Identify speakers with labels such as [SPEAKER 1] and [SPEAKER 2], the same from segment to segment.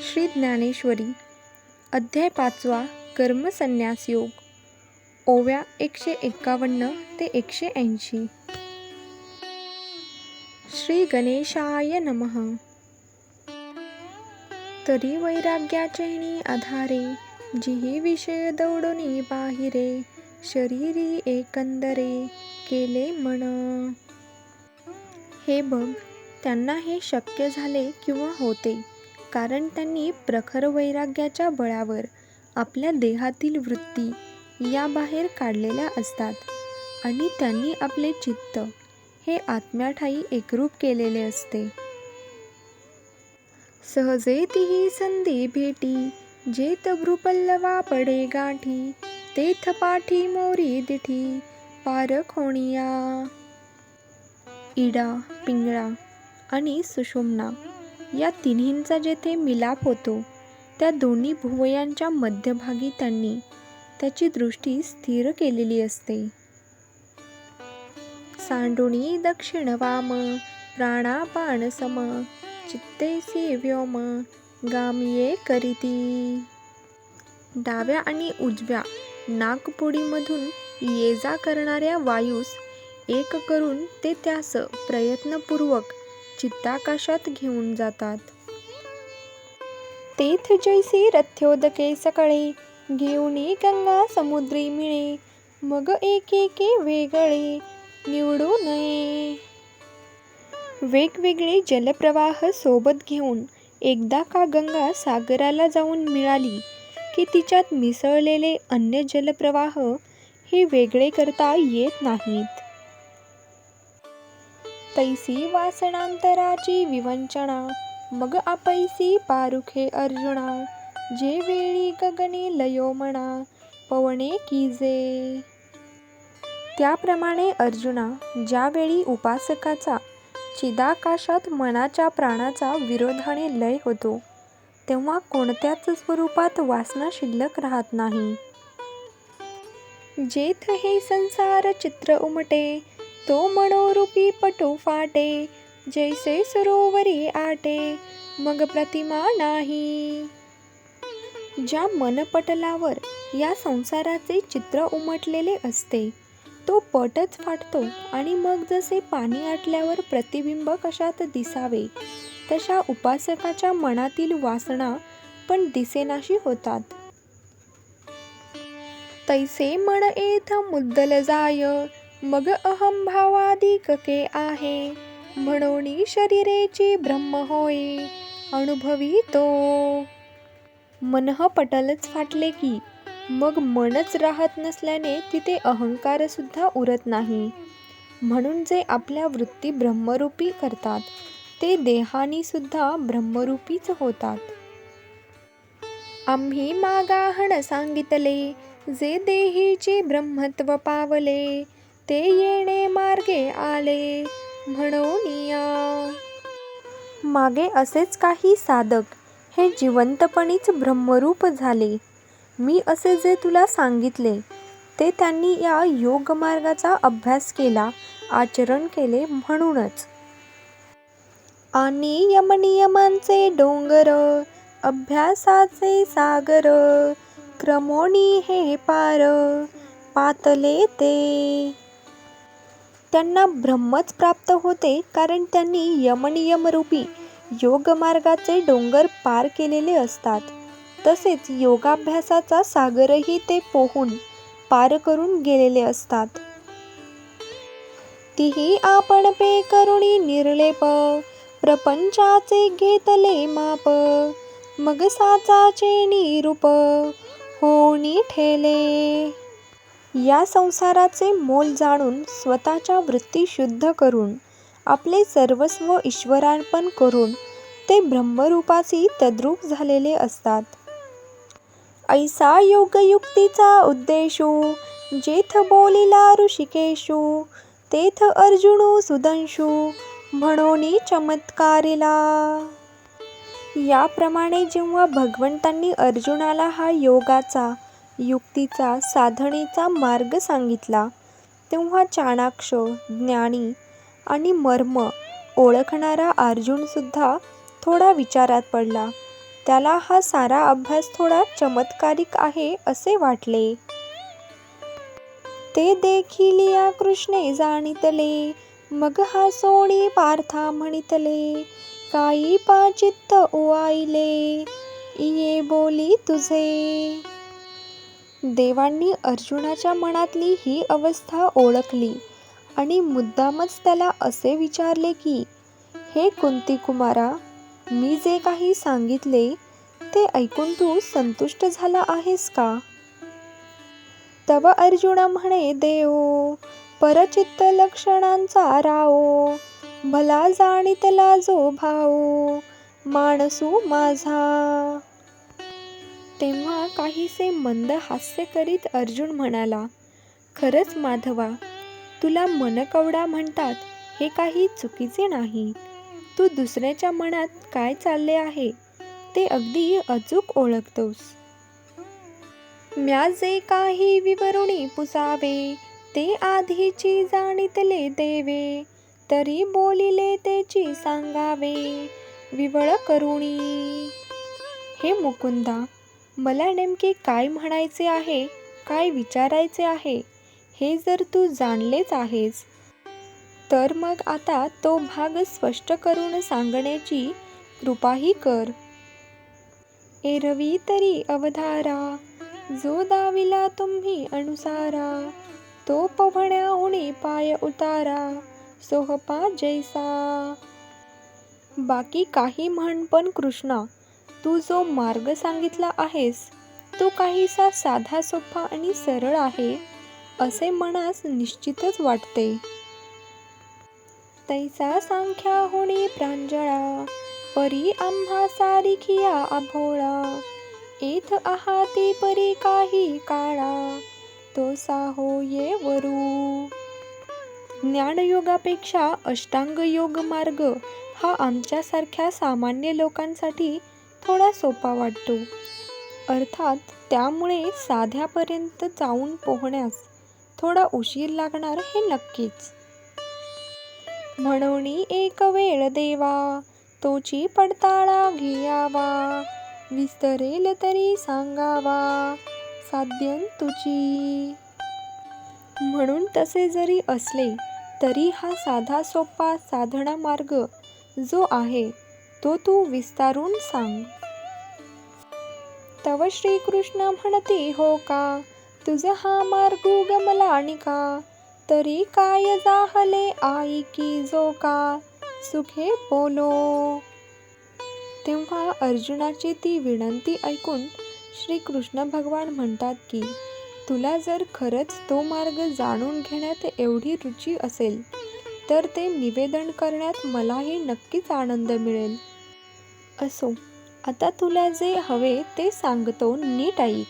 [SPEAKER 1] श्री ज्ञानेश्वरी अध्याय पाचवा कर्मसन्यास योग. ओव्या एकशे एक्कावन्न ते एकशे ऐंशी. श्री गणेशाय नमः. तरी वैराग्याचेनी आधारे जिही विषय दौडुनी बाहिरे शरीरी एकंदरे केले मन. हे बघ त्यांना हे शक्य झाले किंवा होते. कारण त्यांनी प्रखर वैराग्याच्या बळावर आपल्या देहातील वृत्ती या बाहेर काढलेल्या असतात आणि त्यांनी आपले चित्त हे आत्म्याठाई एकरूप केलेले असते. सहजे तिही संधी भेटी जेत भ्रुपल्लवा पडे गाठी तेथ पाठी मोरी दिठी पारखोणिया इडा पिंगळा आणि सुषुम्ना या तिन्हींचा जेथे मिलाप होतो त्या दोन्ही भुवयांच्या मध्यभागी त्यांनी त्याची दृष्टी स्थिर केलेली असते. सांडुणी दक्षिण वाम प्राणापान सम चित्तेसी व्योम गामिये करीती. डाव्या आणि उजव्या नाकपुडीमधून ये जा करणाऱ्या वायूस एक करून ते त्यास प्रयत्नपूर्वक चित्ताकाशात घेऊन जातात. तेथ जैसी रथ्योदके सकळे घेऊन गंगा समुद्री मिळे मग एकेके वेगळे निवडू नये. वेगवेगळे जलप्रवाह सोबत घेऊन एकदा का गंगा सागराला जाऊन मिळाली की तिच्यात मिसळलेले अन्य जलप्रवाह हे वेगळे करता येत नाहीत. तैसी वासनांतराची विवंचना मग आपैसी पारुखे अर्जुना जे वेळी गगनी लयो म्हणा पवणे कीजे त्याप्रमाणे अर्जुना ज्यावेळी उपासकाचा चिदाकाशात मनाच्या प्राणाचा विरोधाने लय होतो तेव्हा कोणत्याच स्वरूपात वासना शिल्लक राहत नाही. जेथ हे संसार चित्र उमटे तो मनोरूपी पटू फाटे जैसे सरोवरी आटे मग प्रतिमा नाही. ज्या मनपटलावर या संसाराचे चित्र उमटलेले असते तो पटच फाटतो आणि मग जसे पाणी आटल्यावर प्रतिबिंब कशात दिसावे तशा उपासकाच्या मनातील वासना पण दिसेनाशी होतात. तैसे मन येथ मुद्दल जाय मग अहम भावादिकके आहे. म्हणून शरीरेची ब्रह्म होय अनुभवी तो. मनः पटलच फाटले की मग मनच राहत नसल्याने तिथे अहंकार सुद्धा उरत नाही. म्हणून जे आपल्या वृत्ती ब्रह्मरूपी करतात ते देहानी सुद्धा ब्रह्मरूपीच होतात. आम्ही मागाहण सांगितले जे देहीचे ब्रह्मत्व पावले ते येणे मार्गे आले म्हणून मागे असेच काही साधक हे जिवंतपणीच ब्रह्मरूप झाले. मी असे जे तुला सांगितले ते त्यांनी या योगमार्गाचा अभ्यास केला आचरण केले म्हणूनच. आणि यमनियमांचे डोंगर अभ्यासाचे सागर क्रमोणी हे पार पातले ते. त्यांना ब्रह्मच प्राप्त होते कारण त्यांनी यमनियमरूपी योगमार्गाचे डोंगर पार केलेले असतात. तसेच योगाभ्यासाचा सागरही ते पोहून पार करून गेलेले असतात. तीही आपण पे करुणी निर्लेप प्रपंचाचे घेतले माप मग साचाचे निरूप होणी ठेले. या संसाराचे मोल जाणून स्वतःच्या वृत्ती शुद्ध करून आपले सर्वस्व ईश्वरार्पण करून ते ब्रह्मरूपासी तद्रूप झालेले असतात. ऐसा योगयुक्तीचा उद्देशू जेथ बोलिला ऋषिकेशू तेथ अर्जुनू सुदंशू म्हणोनी चमत्कारिला. याप्रमाणे जेव्हा भगवंतांनी अर्जुनाला हा योगाचा युक्तीचा साधनेचा मार्ग सांगितला. तेव्हा चाणाक्ष ज्ञानी आणि मर्म ओळखणारा अर्जुनसुद्धा थोडा विचारात पडला. त्याला हा सारा अभ्यास थोडा चमत्कारिक आहे असे वाटले. ते देखील या कृष्णे जाणितले मग हा सोणी पार्था म्हणितले काही पाचित्त ओआईले ये इये बोली तुझे. देवांनी अर्जुनाच्या मनातली ही अवस्था ओळखली आणि मुद्दामच त्याला असे विचारले की हे कुंती कुमारा मी जे काही सांगितले ते ऐकून तू संतुष्ट झाला आहेस का? तव अर्जुन म्हणे देव परचित्त लक्षणांचा राओ भला जाणितला जो भाओ माणसू माझा. तेव्हा काहीसे मंद हास्य करीत अर्जुन म्हणाला खरंच माधवा तुला मनकवडा म्हणतात हे काही चुकीचे नाही. तू दुसऱ्याच्या मनात काय चालले आहे ते अगदी अचूक ओळखतोस. म्या जे काही विवरुणी पुसावे ते आधीची जाणितले देवे तरी बोलिले त्याची सांगावे. विवळ करुणी. हे मुकुंदा मला नेमके काय म्हणायचे आहे काय विचारायचे आहे हे जर तू जाणलेच आहेस. तर मग आता तो भाग स्पष्ट करून सांगण्याची कृपाही कर. एरवी तरी अवधारा जो दाविला तुम्ही अनुसारा तो पवण्याहुनी पाय उतारा सोहपा जैसा. बाकी काही म्हण पण कृष्णा तू जो मार्ग सांगितला आहेस तो काहीसा साधा सोपा आणि सरळ आहे असे मनास निश्चितच वाटते. तैसा सांख्या होणे प्रांजळा परी आम्हा सारिखिया अभोळा. एथ आहाती परी काही काळा तो साहो ये वरू. ज्ञानयोगापेक्षा अष्टांग योग मार्ग हा आमच्यासारख्या सामान्य लोकांसाठी थोडा सोपा वाटतो. अर्थात त्यामुळे साध्यापर्यंत जाऊन पोहण्यास थोडा उशीर लागणार हे नक्कीच. म्हणून एक वेळ देवा तोची पडताळा घ्यावा विस्तरेल तरी सांगावा साध्यन तुझी म्हणून तसे जरी असले तरी हा साधा सोपा साधना मार्ग जो आहे तो तू विस्तारून सांग. तव श्रीकृष्ण म्हणते हो का? तुझ हा मार्ग गमला का तरी काय जाहले आई की जो का? सुखे बोलो. तेव्हा अर्जुनाची ती विनंती ऐकून श्रीकृष्ण भगवान म्हणतात की तुला जर खरंच तो मार्ग जाणून घेण्यात एवढी रुची असेल तर ते निवेदन करण्यात मलाही नक्कीच आनंद मिळेल. असो आता तुला जे हवे ते सांगतो नीट ऐक.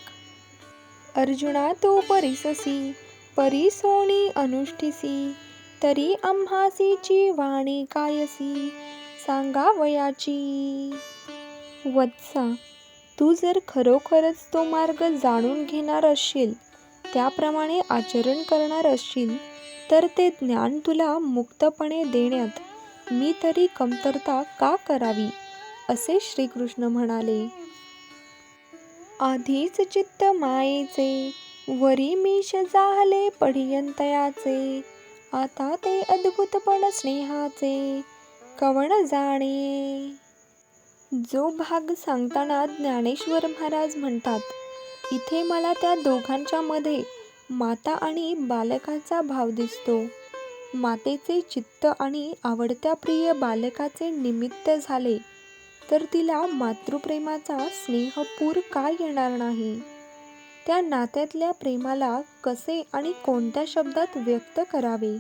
[SPEAKER 1] अर्जुना तो परिससी परिसोणी अनुष्ठिसी तरी आम्हासीची वाणी कायसी सांगावयाची. वत्सा तू जर खरोखरच तो मार्ग जाणून घेणार असशील त्याप्रमाणे आचरण करणार असशील तर ते ज्ञान तुला मुक्तपणे देण्यात मी तरी कमतरता का करावी? असे श्रीकृष्ण म्हणाले. आधीच चित्त मायेचे वरी मीश जाहले पडियंतयाचे आता ते अद्भुतपण स्नेहाचे कवण जाणे जो भाग सांगताना ज्ञानेश्वर महाराज म्हणतात इथे मला त्या दोघांच्या मध्ये माता आणि बालकाचा भाव दिसतो. मातेचे चित्त आणि आवडत्या प्रिय बालकाचे निमित्त झाले तर तिला मातृप्रेमाचा स्नेहपूर का येणार नाही? त्या नात्यातल्या प्रेमाला कसे आणि कोणत्या शब्दात व्यक्त करावे?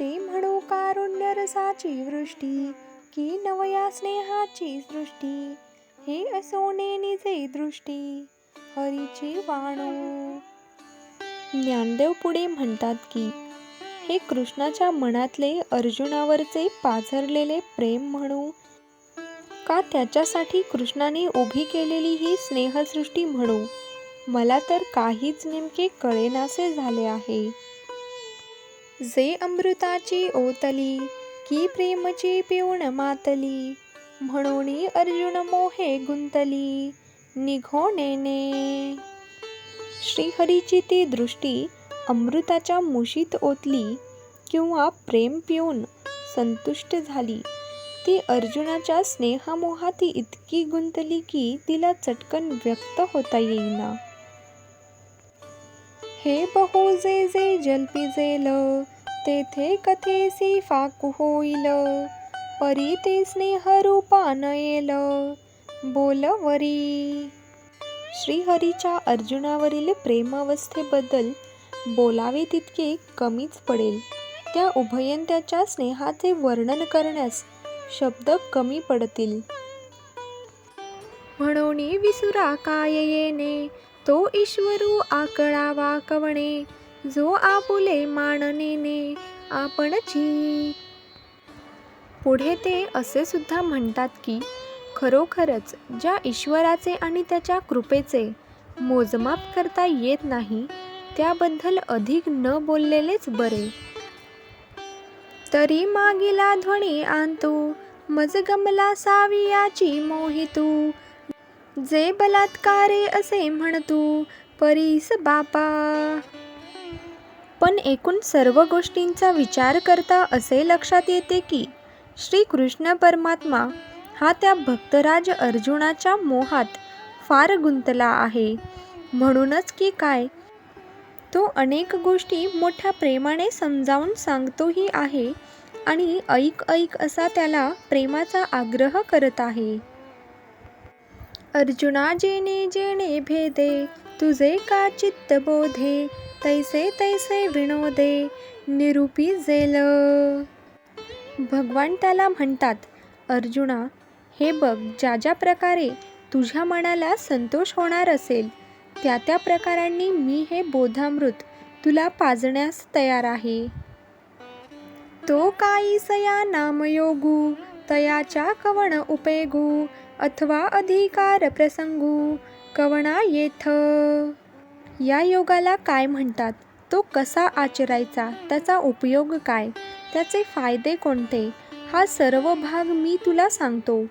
[SPEAKER 1] ते म्हणू कारुण्य रसाची वृष्टी की नवया स्नेहाची सृष्टी हे असो नेनीचे दृष्टी. हरीची वाणू. ज्ञानदेव पुढे म्हणतात की हे कृष्णाच्या मनातले अर्जुनावरचे पाझरलेले प्रेम म्हणू. का त्याच्यासाठी कृष्णाने उभी केलेली ही स्नेहसृष्टी म्हणू? मला तर काहीच नेमके कळेनासे झाले आहे. जे अमृताची ओतली की प्रेमची पिऊन मातली म्हणून अर्जुन मोहे गुंतली. निघोनेने श्रीहरीची ती दृष्टी अमृताच्या मुशीत ओतली किंवा प्रेम पिऊन संतुष्ट झाली. ती अर्जुनाच्या स्नेहामोहात इतकी गुंतली की तिला चटकन व्यक्त होता येईना. हे बहु जे जे जल्पिजेल तेथे कथेसी फाकू होईल परी ते स्नेहरूपा येल बोलवरी. श्रीहरीच्या अर्जुनावरील प्रेमावस्थेबद्दल बोलावे तितके कमीच पडेल. त्या उभयंत्याच्या स्नेहाचे वर्णन करण्यास शब्द कमी पडतील. म्हणून विसुरा काय येणे? तो ईश्वरू आकळावा कवणे? जो आपुले माननेने आपणची. पुढे ते असे सुद्धा म्हणतात की खरोखरच ज्या ईश्वराचे आणि त्याच्या कृपेचे मोजमाप करता येत नाही त्याबद्दल अधिक न बोललेलेच बरे. तरी मागिला ध्वनी आणतो मज गमला सावियाची मोहितू. जे बलात्कारे असे म्हणतू परीस बापा. पण एकूण सर्व गोष्टींचा विचार करता असे लक्षात येते की श्रीकृष्ण परमात्मा हा त्या भक्तराज अर्जुनाच्या मोहात फार गुंतला आहे. म्हणूनच की काय? तो अनेक गोष्टी मोठ्या प्रेमाने समजावून सांगतोही आहे आणि ऐक ऐक असा त्याला प्रेमाचा आग्रह करत आहे. अर्जुना जेणे जेणे भेदे तुझे का चित्त बोधे तैसे तैसे विनोदे निरूपी जेल. भगवान त्याला म्हणतात अर्जुना हे बघ ज्या ज्या प्रकारे तुझ्या मनाला संतोष होणार असेल त्या त्या प्रकारांनी मी हे बोधामृत तुला पाजण्यास तयार आहे. तो काही सया नामयोगू तयाच्या कवण उपेगू अथवा अधिकार प्रसंगू कवणा येथ. या योगाला काय म्हणतात? तो कसा आचरायचा? त्याचा उपयोग काय? त्याचे फायदे कोणते? हा सर्व भाग मी तुला सांगतो.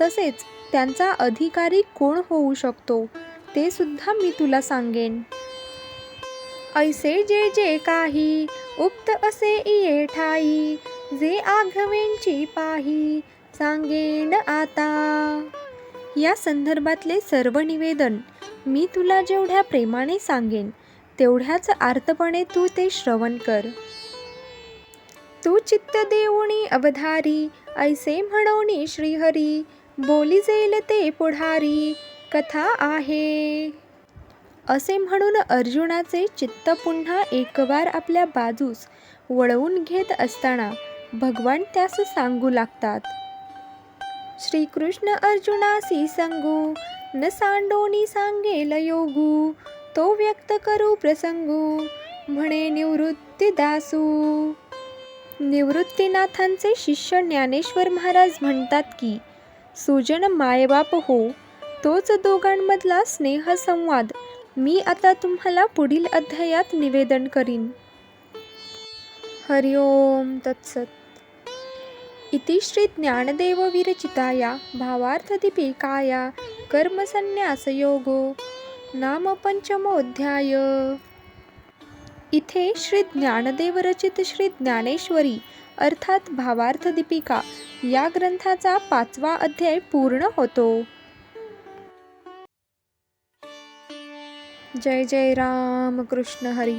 [SPEAKER 1] तसेच त्यांचा अधिकारी कोण होऊ शकतो ते सुद्धा मी तुला सांगेन. ऐसे जे जे काही उक्त असे इये ठाई जे आघवेंची पाही सांगेन आता. या संदर्भातले सर्व निवेदन मी तुला जेवढ्या प्रेमाने सांगेन तेवढ्याच आर्तपणे तू ते श्रवण कर. तू चित्त देऊणी अवधारी ऐसे म्हणवणी श्रीहरी बोली जाईल ते पुढारी कथा आहे. असे म्हणून अर्जुनाचे चित्त पुन्हा एकवार आपल्या बाजूस वळवून घेत असताना भगवान त्यास सांगू लागतात श्रीकृष्ण अर्जुनासी सांगू न सांडोनी सांगेल योगू तो व्यक्त करू प्रसंगू म्हणे निवृत्ती दासू. निवृत्तीनाथांचे शिष्य ज्ञानेश्वर महाराज म्हणतात की सुजन मायबाप हो. तोच दोघांमधला स्नेहसंवाद. मी आता तुम्हाला पुढील अध्यायात निवेदन करीन. हरिओम तत्सत. इति श्री ज्ञानदेव विरचिताया भावार्थदीपिकाया कर्मसन्न्यासयोगो नाम पंचमोध्याय इथे श्री ज्ञानदेव रचित श्री ज्ञानेश्वरी अर्थात भावार्थ दीपिका या ग्रंथाचा पाचवा अध्याय पूर्ण होतो. जय जय राम कृष्ण हरी.